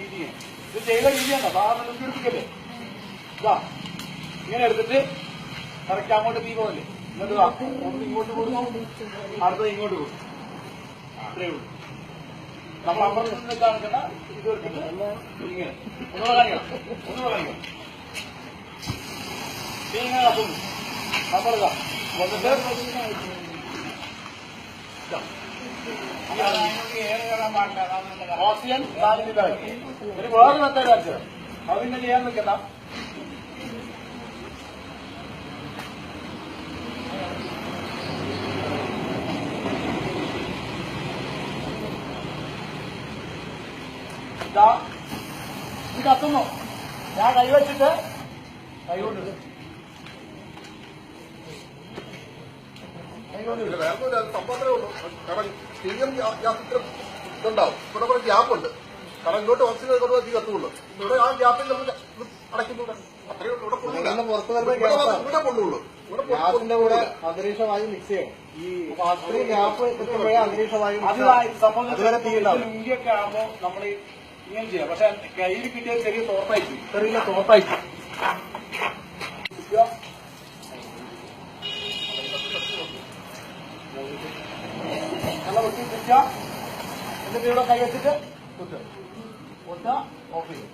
രീതിയാണ് ഇത് ചെയ്ത രീതിയാണ്? സാധാരണ നിങ്ങൾക്ക് എടുപ്പിക്കല്ലേ ഇതാ. ഇങ്ങനെ എടുത്തിട്ട് കറക്റ്റ് അങ്ങോട്ട് തീ പോകല്ലേ എന്നിട്ട് ഒന്ന് ഇങ്ങോട്ട് കൊടുക്കും അടുത്തത് ഇങ്ങോട്ട് കൊടുക്കും അത്രേ ഉള്ളൂ. നമ്മൾ അപ്പുറത്ത് കാണിക്കണ്ട ഇത് എടുത്തിട്ട് ഇങ്ങനെ. ഒന്നുകൂടെ കാണിക്കണം. ഒന്നുകൂടെ കാണിക്കണം. തീ ഇങ്ങനെ കത്തുന്നു. ഒരു വേറെ ഇതാ കത്തുന്നു. ഞാൻ കൈവച്ചിട്ട് കൈകൊണ്ട് ഇടും. വേറെ സംഭവത്തിലേ ഉള്ളൂ. കാരണം ഗ്യാസ് ഇത്ര ഇതുണ്ടാവും. ഇവിടെ കാരണം ഇങ്ങോട്ട് ഓക്സിജൻ കൊണ്ട് ഇവിടെ ആ ഗ്യാപ്പിൽ നമ്മൾ ഇത് അടയ്ക്കുന്നുണ്ട്. അത്രയേ ഉള്ളൂ. ഇവിടെ ഇവിടെ ഗ്യാസിന്റെ കൂടെ അന്തരീക്ഷവായു മിക്സ് ചെയ്യും ഈ അത്രയും ഗ്യാപ്പ് എത്തുമ്പോഴേ അന്തരീക്ഷവായു ആകുമ്പോൾ നമ്മൾ ഇങ്ങനെ ചെയ്യാം. പക്ഷെ കയ്യിൽ കിട്ടിയ ചെറിയ തോർത്തായിട്ട് ചെറിയ തോർത്തായിട്ട് നല്ല തെറ്റുക എന്നിട്ട് ഇവിടെ കൈ വെച്ചിട്ട് കുത്തുക കുത്തുക ഓഫ് ചെയ്യും.